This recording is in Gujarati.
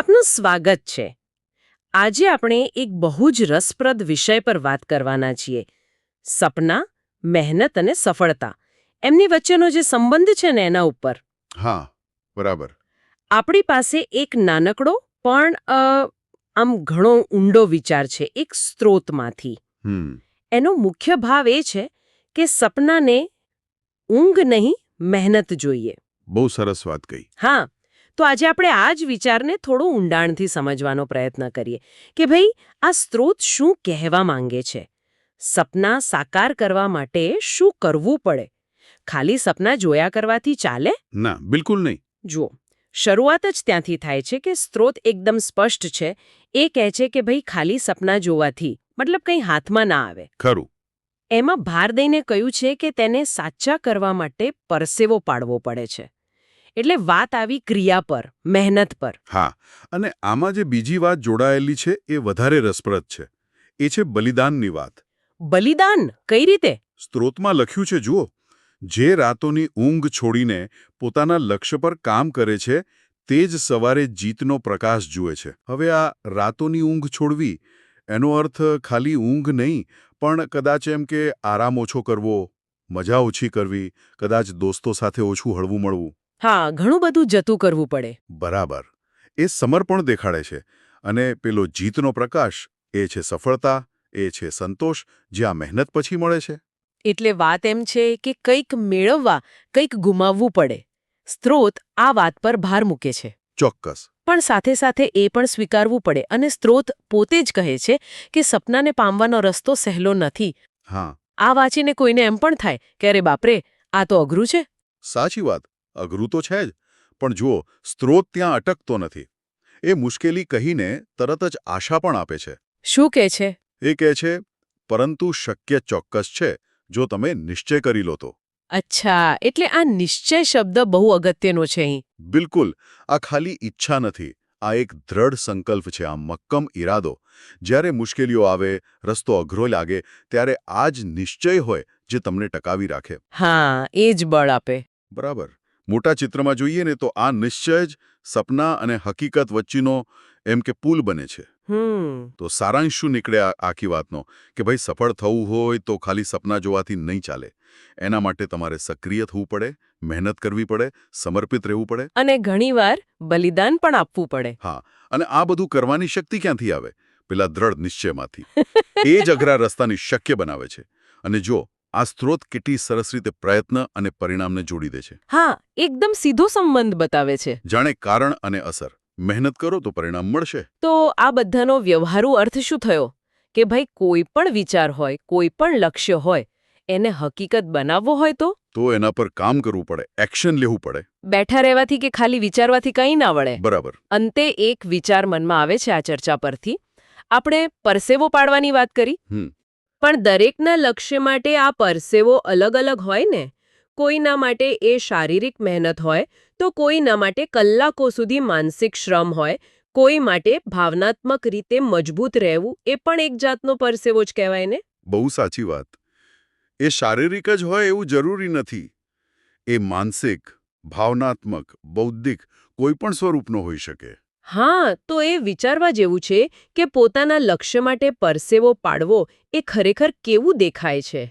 આપનું સ્વાગત છે. આજે આપણે એક બહુ જ રસપ્રદ વિષય પર વાત કરવાના છીએ. સપના મહેનત અને સફળતા. એમની વચ્ચેનો જે સંબંધ છે ને એના ઉપર. હા બરાબર. આપણી પાસે એક નાનકડો પણ આમ ઘણો ઊંડો વિચાર છે એક સ્ત્રોતમાંથી. એનો મુખ્ય ભાવ એ છે કે સપનાને ઊંઘ નહીં મહેનત જોઈએ. બહુ સરસ વાત કહી. હા તો આજે આપણે આ જ વિચારને થોડો ઊંડાણથી સમજવાનો પ્રયત્ન કરીએ કે ભાઈ આ સ્ત્રોત શું કહેવા માંગે છે? સપના સાકાર કરવા માટે શું કરવું પડે? ખાલી સપના જોયા કરવાથી ચાલે? ના બિલકુલ નહીં. જુઓ શરૂઆત જ ત્યાંથી થાય છે કે સ્ત્રોત એકદમ સ્પષ્ટ છે એ કહે છે કે ભાઈ ખાલી સપના જોવાથી મતલબ કંઈ હાથમાં ના આવે. ખરું. એમાં ભાર દઈને કહ્યું છે કે તેને સાચા કરવા માટે પરસેવો પાડવો પડે છે. એટલે વાત આવી ક્રિયા પર મહેનત પર. હા અને આમાં જે બીજી વાત જોડાયેલી છે એ વધારે રસપ્રદ છે. એ છે બલિદાનની વાત. બલિદાન? કઈ રીતે? સ્ત્રોતમાં લખ્યું છે જુઓ. જે રાતોની ઊંઘ છોડીને પોતાના લક્ષ્ય પર કામ કરે છે તે જ સવારે જીતનો પ્રકાશ જુએ છે. હવે આ રાતોની ઊંઘ છોડવી એનો અર્થ ખાલી ઊંઘ નહીં પણ કદાચ એમ કે આરામ ઓછો કરવો મજા ઓછી કરવી કદાચ દોસ્તો સાથે ઓછું હળવું મળવું. હા ઘણું બધું જતું કરવું પડે. બરાબર. એ સમર્પણ દેખાડે છે અને પેલો જીતનો પ્રકાશ એ છે સફળતા એ છે સંતોષ જે આ મહેનત પછી મળે છે. એટલે વાત એમ છે કે કંઈક મેળવવા કંઈક ગુમાવવું પડે. સ્ત્રોત આ વાત પર ભાર મૂકે છે. ચોક્કસ. પણ સાથે સાથે એ પણ સ્વીકારવું પડે અને સ્ત્રોત પોતે જ કહે છે કે સપનાને પામવાનો રસ્તો સહેલો નથી. હા. આ વાંચીને કોઈને એમ પણ થાય કે અરે બાપરે આ તો અઘરું છે. સાચી વાત. અઘરું તો છે જ પણ જુઓ સ્ત્રોત ત્યાં અટકતો નથી. એ મુશ્કેલી કહીને તરત જ આશા પણ આપે છે. શું કહે છે? એ કહે છે પરંતુ શક્ય ચોક્કસ છે જો તમે નિશ્ચય કરી લો તો. અચ્છા એટલે આ નિશ્ચય શબ્દ બહુ અગત્યનો છે અહીં. બિલકુલ આ ખાલી ઈચ્છા નથી આ એક દ્રઢ સંકલ્પ છે આ મક્કમ ઈરાદો. જ્યારે મુશ્કેલીઓ આવે રસ્તો અઘરો લાગે ત્યારે આ જ નિશ્ચય હોય જે તમને ટકાવી રાખે. હા એ જ બળ આપે. બરાબર. મોટા ચિત્રમાં જોઈએ ને તો આ નિશ્ચય જ સપના અને હકીકત વચ્ચેનો એમ કે પુલ બને છે. તો સારાંશ શું નીકળે આખી વાતનો કે ભાઈ સફળ થવું હોય તો ખાલી સપના જોવાથી નહીં ચાલે. એના માટે તમારે સક્રિય થવું પડે મહેનત કરવી પડે સમર્પિત રહેવું પડે. અને ઘણીવાર બલિદાન પણ આપવું પડે. હા અને આ બધું કરવાની શક્તિ ક્યાંથી આવે? પેલા દ્રઢ નિશ્ચયમાંથી. એ જ અઘરા રસ્તાની શક્ય બનાવે છે. અને જો આ સ્ત્રોત કેટલી સરસ રીતે પ્રયત્ન અને પરિણામને જોડી દે છે. હા એકદમ સીધો સંબંધ બતાવે છે. જાણે કારણ અને અસર. મહેનત કરો તો પરિણામ મળશે. તો આ બધાનો વ્યવહારુ અર્થ શું થયો? કે ભાઈ કોઈ પણ વિચાર હોય કોઈ પણ લક્ષ્ય હોય એને હકીકત બનાવવો હોય તો? તો એના પર કામ કરવું પડે એક્શન લેવું પડે. બેઠા રહેવાથી કે ખાલી વિચારવાથી કંઈ ના વળે? બરાબર. અંતે એક વિચાર મનમાં આવે છે આ ચર્ચા પરથી. આપણે પરસેવો પાડવાની વાત કરી. પણ દરેકના લક્ષ્ય માટે આ પરસેવો અલગ અલગ હોય ને? કોઈના માટે એ શારીરિક મહેનત હોય, તો કોઈના માટે કલાકો સુધી માનસિક શ્રમ હોય, કોઈ માટે ભાવનાત્મક રીતે મજબૂત રહેવું, એ પણ એક જાતનો પરસેવો જ કહેવાય ને? બહુ સાચી વાત. એ શારીરિક જ હોય એવું જરૂરી નથી. એ માનસિક, ભાવનાત્મક, બૌદ્ધિક કોઈ પણ સ્વરૂપનો હોઈ શકે. હા, તો એ વિચારવા જેવું છે કે પોતાના લક્ષ્ય માટે પરસેવો પાડવો એ ખરેખર કેવું દેખાય છે?